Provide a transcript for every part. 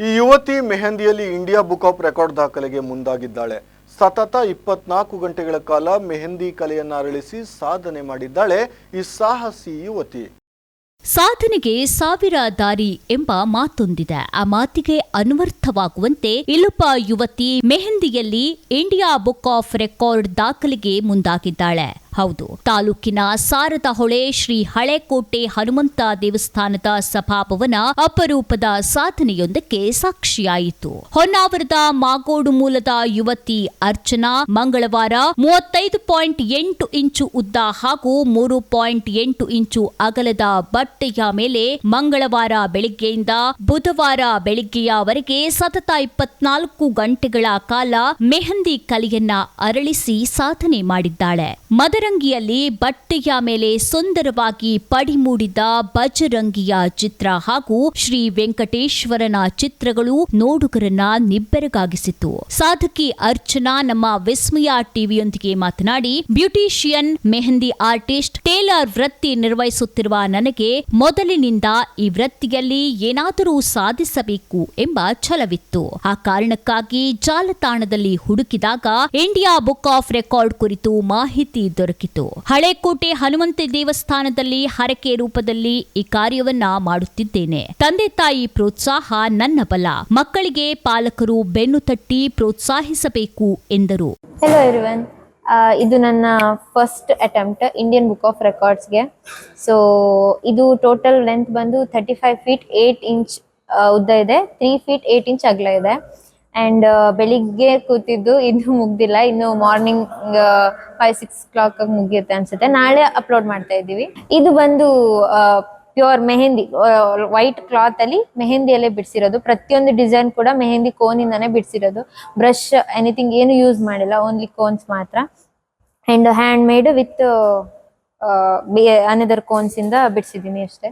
ಈ ಯುವತಿ ಮೆಹಂದಿಯಲ್ಲಿ ಇಂಡಿಯಾ ಬುಕ್ ಆಫ್ ರೆಕಾರ್ಡ್ ದಾಖಲೆಗೆ ಮುಂದಾಗಿದ್ದಾಳೆ. ಸತತ ಇಪ್ಪತ್ನಾಲ್ಕು ಗಂಟೆಗಳ ಕಾಲ ಮೆಹಂದಿ ಕಲೆಯನ್ನ ಅರಳಿಸಿ ಸಾಧನೆ ಮಾಡಿದ್ದಾಳೆ ಈ ಸಾಹಸಿ ಯುವತಿ. ಸಾಧನೆಗೆ ಸಾವಿರ ದಾರಿ ಎಂಬ ಮಾತೊಂದಿದೆ. ಆ ಮಾತಿಗೆ ಅನ್ವರ್ಥವಾಗುವಂತೆ ಇಲ್ಲೊಬ್ಬ ಯುವತಿ ಮೆಹಂದಿಯಲ್ಲಿ ಇಂಡಿಯಾ ಬುಕ್ ಆಫ್ ರೆಕಾರ್ಡ್ ದಾಖಲೆಗೆ ಮುಂದಾಗಿದ್ದಾಳೆ. ಹೌದು. ತಾಲೂಕಿನ ಸಾರದ ಹೊಳೆ ಶ್ರೀ ಹಳೆಕೋಟೆ ಹನುಮಂತ ದೇವಸ್ಥಾನದ ಸಭಾಭವನ ಅಪರೂಪದ ಸಾಧನೆಯೊಂದಕ್ಕೆ ಸಾಕ್ಷಿಯಾಯಿತು. ಹೊನ್ನಾವರದ ಮಾಗೋಡು ಮೂಲದ ಯುವತಿ ಅರ್ಚನಾ ಮಂಗಳವಾರ ಮೂವತ್ತೈದು ಪಾಯಿಂಟ್ ಎಂಟು ಇಂಚು ಉದ್ದ ಹಾಗೂ ಮೂರು ಪಾಯಿಂಟ್ ಎಂಟು ಇಂಚು ಅಗಲದ ಬಟ್ಟೆಯ ಮೇಲೆ ಮಂಗಳವಾರ ಬೆಳಿಗ್ಗೆಯಿಂದ ಬುಧವಾರ ಬೆಳಿಗ್ಗೆಯವರೆಗೆ ಸತತ ಇಪ್ಪತ್ನಾಲ್ಕು ಗಂಟೆಗಳ ಕಾಲ ಮೆಹಂದಿ ಕಲೆಯನ್ನ ಅರಳಿಸಿ ಸಾಧನೆ ಮಾಡಿದ್ದಾಳೆ. ಮದರಂಗಿಯಲ್ಲಿ ಬಟ್ಟೆಯ ಮೇಲೆ ಸುಂದರವಾಗಿ ಪಡಿಮೂಡಿದ ಬಜರಂಗಿಯ ಚಿತ್ರ ಹಾಗೂ ಶ್ರೀ ವೆಂಕಟೇಶ್ವರನ ಚಿತ್ರಗಳು ನೋಡುಗರನ್ನ ನಿಬ್ಬೆರಗಾಗಿಸಿತು ಸಾಧಕಿ ಅರ್ಚನಾ ನಮ್ಮ ವಿಸ್ಮಯ ಟಿವಿಯೊಂದಿಗೆ ಮಾತನಾಡಿ, ಬ್ಯೂಟಿಷಿಯನ್, ಮೆಹಂದಿ ಆರ್ಟಿಸ್ಟ್ ಟೇಲರ್ ವೃತ್ತಿ ನಿರ್ವಹಿಸುತ್ತಿರುವ ನನಗೆ ಮೊದಲಿನಿಂದ ಈ ವೃತ್ತಿಯಲ್ಲಿ ಏನಾದರೂ ಸಾಧಿಸಬೇಕು ಎಂಬ ಛಲವಿತ್ತು. ಆ ಕಾರಣಕ್ಕಾಗಿ ಜಾಲತಾಣದಲ್ಲಿ ಹುಡುಕಿದಾಗ ಇಂಡಿಯಾ ಬುಕ್ ಆಫ್ ರೆಕಾರ್ಡ್ ಕುರಿತು ಮಾಹಿತಿ ದೊರಕಿತು ಹಳೆಕೋಟೆ ಹನುಮಂತ ದೇವಸ್ಥಾನದಲ್ಲಿ ಹರಕೆ ರೂಪದಲ್ಲಿ ಈ ಕಾರ್ಯವನ್ನ ಮಾಡುತ್ತಿದ್ದೇನೆ. ತಂದೆ ತಾಯಿ ಪ್ರೋತ್ಸಾಹ ನನ್ನ ಬಲ. ಮಕ್ಕಳಿಗೆ ಪಾಲಕರು ಬೆನ್ನು ತಟ್ಟಿ ಪ್ರೋತ್ಸಾಹಿಸಬೇಕು ಎಂದರು. ಇದು ನನ್ನ first attempt Indian book of ರೆಕಾರ್ಡ್ಸ್ಗೆ so ಇದು ಟೋಟಲ್ ಲೆಂತ್ ಬಂದು thirty five feet eight inch ಉದ್ದ ಇದೆ. ತ್ರೀ ಫೀಟ್ ಏಟ್ ಇಂಚ್ ಅಗಲ ಇದೆ. ಆ್ಯಂಡ್ ಬೆಳಿಗ್ಗೆ ಕೂತಿದ್ದು ಇನ್ನು ಮುಗ್ದಿಲ್ಲ. ಇನ್ನು ಮಾರ್ನಿಂಗ್ ಫೈವ್ ಸಿಕ್ಸ್ ಕ್ಲಾಕ್ ಮುಗಿಯುತ್ತೆ ಅನ್ಸುತ್ತೆ. ನಾಳೆ ಅಪ್ಲೋಡ್ ಮಾಡ್ತಾ ಇದ್ದೀವಿ. ಇದು ಬಂದು ಪ್ಯೂರ್ ಮೆಹಂದಿ ವೈಟ್ ಕ್ಲಾತ್ ಅಲ್ಲಿ ಮೆಹಂದಿಯಲ್ಲೇ ಬಿಡಿಸಿರೋದು. ಪ್ರತಿಯೊಂದು ಡಿಸೈನ್ ಕೂಡ ಮೆಹಂದಿ ಕೋನಿಂದಾನೇ ಬಿಡಿಸಿರೋದು. ಬ್ರಷ್ ಎನಿಥಿಂಗ್ ಏನು ಯೂಸ್ ಮಾಡಿಲ್ಲ. ಓನ್ಲಿ ಕೋನ್ಸ್ ಮಾತ್ರ. And hand made with another cones ಇಂದ ಬಿಡಿಸಿದ್ದೀನಿ ಅಷ್ಟೇ.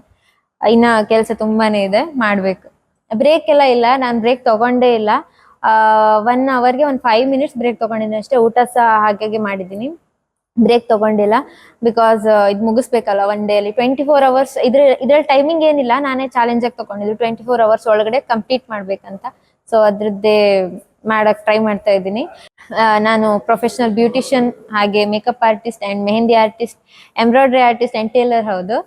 ಇನ್ನ ಕೆಲಸ ತುಂಬಾನೇ ಇದೆ. ಮಾಡ್ಬೇಕು. ಬ್ರೇಕ್ ಎಲ್ಲ ಇಲ್ಲ. ನಾನು ಬ್ರೇಕ್ ತಗೊಂಡೇ ಇಲ್ಲ. ಒನ್ ಅವರ್ಗೆ ಒಂದು ಫೈವ್ ಮಿನಿಟ್ಸ್ ಬ್ರೇಕ್ ತಗೊಂಡಿದ್ದೀನಿ ಅಷ್ಟೇ. ಊಟ ಸಹ ಹಾಗೆ ಮಾಡಿದ್ದೀನಿ. ಬ್ರೇಕ್ ತಗೊಂಡಿಲ್ಲ. ಬಿಕಾಸ್ ಇದು ಮುಗಿಸ್ಬೇಕಲ್ಲ ಒನ್ ಡೇ ಅಲ್ಲಿ. ಟ್ವೆಂಟಿ ಫೋರ್ ಅವರ್ಸ್ ಇದ್ರ ಇದ್ರಲ್ಲಿ ಟೈಮಿಂಗ್ ಏನಿಲ್ಲ. ನಾನೇ ಚಾಲೆಂಜ್ ಆಗಿ ತಗೊಂಡಿದ್ದು. ಟ್ವೆಂಟಿ ಫೋರ್ ಅವರ್ಸ್ ಒಳಗಡೆ ಕಂಪ್ಲೀಟ್ ಮಾಡ್ಬೇಕಂತ. ಸೊ ಅದ್ರದ್ದೇ ಮಾಡಕ್ ಟ್ರೈ ಮಾಡ್ತಾ ಇದ್ದೀನಿ. ನಾನು ಪ್ರೊಫೆಷನಲ್ ಬ್ಯೂಟಿಷಿಯನ್ ಹಾಗೆ makeup artist and mehndi artist embroidery artist and tailor ಹೌದು.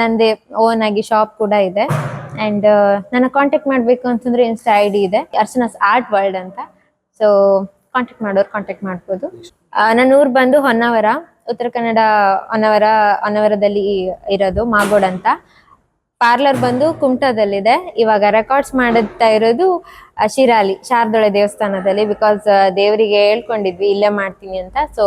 ನಂದೇ ಓನ್ ಆಗಿ ಶಾಪ್ ಕೂಡ ಇದೆ. ಅಂಡ್ ನನ್ನ ಕಾಂಟ್ಯಾಕ್ಟ್ ಮಾಡಬೇಕು ಅಂತಂದ್ರೆ ಇನ್ಸ್ಟಾ ಐ ಡಿ ಇದೆ. ಅರ್ಚನಾಸ್ ಆರ್ಟ್ ವರ್ಲ್ಡ್ ಅಂತ. ಸೊ ಕಾಂಟ್ಯಾಕ್ಟ್ ಮಾಡೋರು ಕಾಂಟ್ಯಾಕ್ಟ್ ಮಾಡ್ಬೋದು. ನನ್ನ ಊರು ಬಂದು ಹೊನ್ನಾವರ. ಉತ್ತರ ಕನ್ನಡ ಹೊನ್ನಾವರ, ಹೊನ್ನಾವರದಲ್ಲಿ ಇರೋದು ಮಾಗೋಡ್ ಅಂತ. ಪಾರ್ಲರ್ ಬಂದು ಕುಮಟಾದಲ್ಲಿದೆ. ಇವಾಗ ರೆಕಾರ್ಡ್ಸ್ ಮಾಡುತ್ತಾ ಇರೋದು ಶಿರಾಲಿ, ಶಾರದೊಳೆ ದೇವಸ್ಥಾನದಲ್ಲಿ. ಬಿಕಾಸ್ ದೇವರಿಗೆ ಹೇಳ್ಕೊಂಡಿದ್ವಿ, ಇಲ್ಲೇ ಮಾಡ್ತೀನಿ ಅಂತ. ಸೊ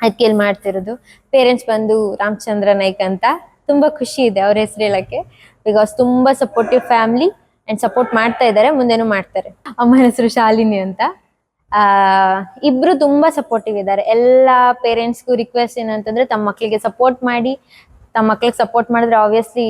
ಅದಕ್ಕೆ ಇಲ್ಲಿ ಮಾಡ್ತಿರೋದು. ಪೇರೆಂಟ್ಸ್ ಬಂದು ರಾಮಚಂದ್ರ ನಾಯ್ಕ್ ಅಂತ. ತುಂಬಾ ಖುಷಿ ಇದೆ ಅವ್ರ ಹೆಸರು ಹೇಳಕ್ಕೆ. ಬಿಕಾಸ್ ತುಂಬಾ ಸಪೋರ್ಟಿವ್ ಫ್ಯಾಮಿಲಿ ಅಂಡ್ ಸಪೋರ್ಟ್ ಮಾಡ್ತಾ ಇದ್ದಾರೆ, ಮುಂದೆನೂ ಮಾಡ್ತಾರೆ. ಅಮ್ಮನ ಹೆಸರು ಶಾಲಿನಿ ಅಂತ. ಇಬ್ರು ತುಂಬಾ ಸಪೋರ್ಟಿವ್ ಇದ್ದಾರೆ. ಎಲ್ಲಾ ಪೇರೆಂಟ್ಸ್ಗೂ ರಿಕ್ವೆಸ್ಟ್ ಏನಂತಂದ್ರೆ ತಮ್ಮ ಮಕ್ಕಳಿಗೆ ಸಪೋರ್ಟ್ ಮಾಡಿ, ತಮ್ಮ ಮಕ್ಳಿಗೆ ಸಪೋರ್ಟ್ ಮಾಡಿದ್ರೆ ಆಬ್ವಿಯಸ್ಲಿ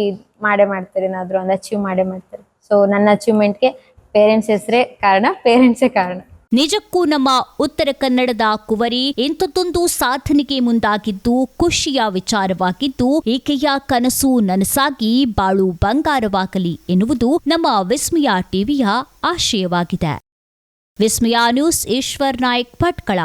ಮಾಡೇ ಮಾಡ್ತಾರೆ, ಏನಾದ್ರು ಒಂದು ಅಚೀವ್ ಮಾಡೇ ಮಾಡ್ತಾರೆ. ಸೊ ನನ್ನ ಅಚೀವ್ಮೆಂಟ್ಗೆ ಪೇರೆಂಟ್ಸ್ ಹೆಸರೇ ಕಾರಣ ಪೇರೆಂಟ್ಸೇ ಕಾರಣ. ನಿಜಕ್ಕೂ ನಮ್ಮ ಉತ್ತರ ಕನ್ನಡದ ಕುವರಿ ಇಂಥದ್ದೊಂದು ಸಾಧನೆಗೆ ಮುಂದಾಗಿದ್ದು ಖುಷಿಯ ವಿಚಾರವಾಗಿದ್ದು ಈಕೆಯ ಕನಸು ನನಸಾಗಿ ಬಾಳು ಬಂಗಾರವಾಗಲಿ ಎನ್ನುವುದು ನಮ್ಮ ವಿಸ್ಮಯ ಟಿವಿಯ ಆಶಯವಾಗಿದೆ. ವಿಸ್ಮಯ ನ್ಯೂಸ್, ಈಶ್ವರ್ ನಾಯಕ್, ಭಟ್ಕಳ.